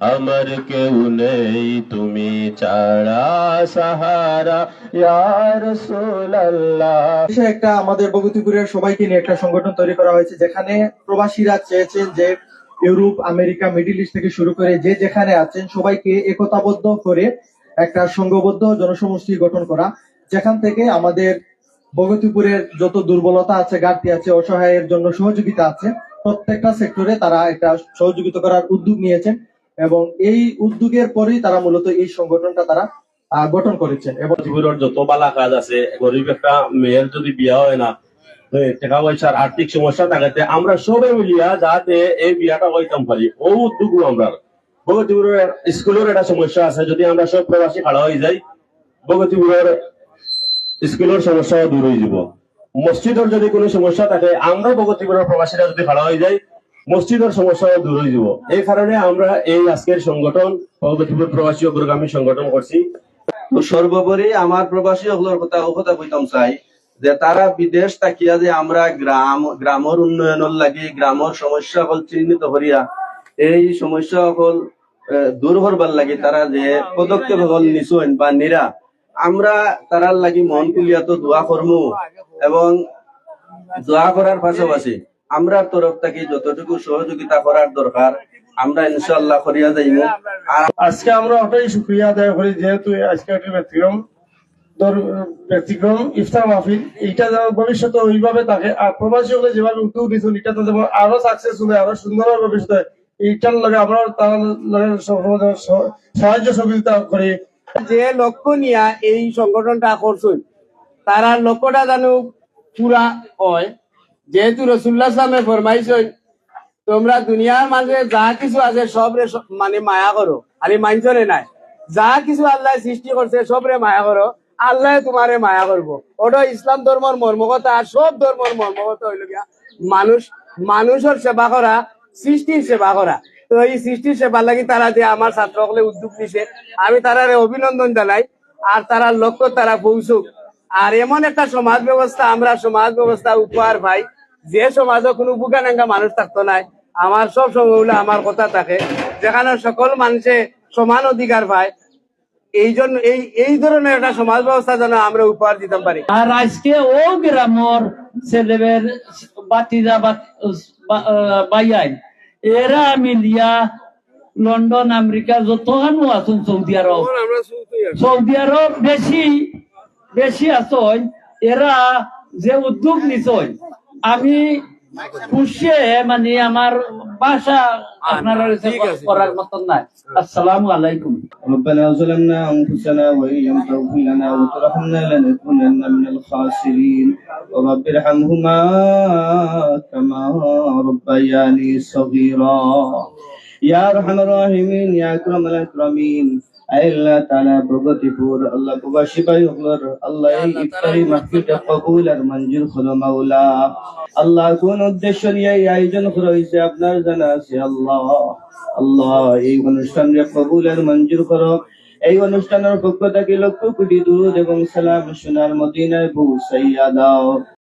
আমার কেউ নেই তুমি ছাড়া সাহারা ইয়ার একটা আমাদের বগতিপুরের সবাইকে নিয়ে একটা সংগঠন তৈরি করা হয়েছে, যেখানে প্রবাসীরা চেয়েছেন যে ইউরোপ, আমেরিকা, মিডিল ইস্ট থেকে শুরু করে যে যেখানে আছেন, সবাইকে একতাবদ্ধ করে একটা সংঘবদ্ধ জনসমষ্টি গঠন করা। যেখান থেকে আমাদের বগতিপুরের যত দুর্বলতা আছে, ঘাটতি আছে, অসহায়ের জন্য সহযোগিতা আছে, প্রত্যেকটা সেক্টরে তারা একটা সহযোগিতা করার উদ্যোগ নিয়েছেন। এবং এই উদ্যোগের পরেই তারা মূলত এই সংগঠনটা তারা গঠন করেছেন। এবং জীবনের যত বালা কাজ আছে, গরিব একটা মেয়ের যদি বিয়া হয় না টাকা পয়সার আর্থিক সমস্যা থাকাতে আমরা সবাই মিলিয়া যাতে এই বিয়াটা হইতাম পারি। ও উদ্যোগ আমরা ভগতীপুরের স্কুলের একটা সমস্যা আছে, যদি আমরা সব প্রবাসী খাড়া হয়ে যাই ভগতীপুরের স্কুলের সমস্যা দূর হয়ে যাব। মসজিদের যদি কোনো সমস্যা থাকে, আমরা ভগতীপুরের প্রবাসীরা যদি খাড়া হয়ে যাই মসজিদের সমস্যা দূর হয়ে যাব এই কারণে আমরা এই আজকের সংগঠন প্রবাসী অগ্রগামী সংগঠন করছি। সর্বোপরি আমার প্রবাসী হলোর কথা কথা কইতাম চাই, যে তারা বিদেশ তাকিয়া যে আমরা গ্রাম গ্রামের উন্নয়নের লাগি, গ্রামের সমস্যা হল চিহ্নিত করিয়া এই সমস্যা হল দূর করবার লাগি তারা যে পদক্ষেপ হল নিছুন বা নিরা। আমরা তারার লাগি মন খুলিয়া তো দোয়া করমু এবং দোয়া করার পাশাপাশি আমরা তরফ থেকে যতটুকু সহযোগিতা করার দরকার, আমরা ইনশাল্লাহ করিয়া আর আজকে আমরা ওটাই শুক্রিয়া আদায় করি যেহেতু আজকে একটা ব্যতিক্রম ব্যতিক্রম, ইফতার মাহফিল। এইটা যেন ভবিষ্যতে ওইভাবে থাকে। আর প্রবাসী হলে যেভাবে উদ্যোগ নিচ্ছেন এটা তো যেমন আরও সাকসেস হবে আরও সুন্দর হবে ভবিষ্যতে এইটার লগে আমরা তার সাহায্য সহযোগিতা করি। যে লক্ষ্য নিয়া এই সংগঠনটা করছেন, তারা লক্ষ্যটা যেন পুরা হয়। যেহেতু রসুল্লাহ সামে ফরমাইছেন, তোমরা দুনিয়ার মাঝে যা কিছু আছে সবরে স- মানে মায়া করো। খালি মানছরে নাই? যা কিছু আল্লাহ সৃষ্টি করছে সবরে মায়া করো, আল্লাহ তোমারে মায়া করব। ওটা ইসলাম ধর্মর মর্মকতা সব ধর্মর মর্মকতা হইল গিয়া মানুষ, মানুষের সেবা করা, সৃষ্টির সেবা করা। তো এই সৃষ্টির সেবার লাগি তারা যে আমার ছাত্রসকলে উদ্যোগ নিছে, আমি তারারে অভিনন্দন জানাই, আর তারা লক্ষ্য তারা পৌঁছুক। আর এমন একটা সমাজ ব্যবস্থা, আমরা সমাজ ব্যবস্থা উপহার পাই। যে সমাজে কোনো বুকানাঙ্গা মানুষ থাকতো নাই আমার সব সময় হলো আমার কথা থাকে। যেখানে সকল মানুষে সমান অধিকার পায় এই জন্য এই এই ধরনের একটা সমাজ ব্যবস্থা যেন আমরা উপহার দিতে পারি। আর আজকে ও গ্রামর ছেলেবের বাতিজা বাইয়াই এরা মিলিয়া লন্ডন আমেরিকা যতখানো আছেন সৌদি আরব। সৌদি আরব। বেশি বেশি আছেন এরা যে উদ্যোগ নিছই আমি খুশি মানে আমার ভাষা আপনারা করার মতন নাই আসসালামু আলাইকুম ربنا ظلمنا أنفسنا وإن لم تغفر لنا وترحمنا لنكونن من الخاسرين ورب ارحمهما كما ربياني صغيرا আল্লাহ আল্লাহ আল্লাহ আর মঞ্জুর হলো আল্লাহ কোন উদ্দেশ্য এই আয়োজন আপনার জানা আছে? আল্লাহ আল্লাহ, এই অনুষ্ঠানকে কবুল আর মঞ্জুর করো। এই অনুষ্ঠানের পক্ষ থেকে লক্ষ কোটি দূর এবং সালাম সোনার মদিনায় পৌঁছাইয়া দাও।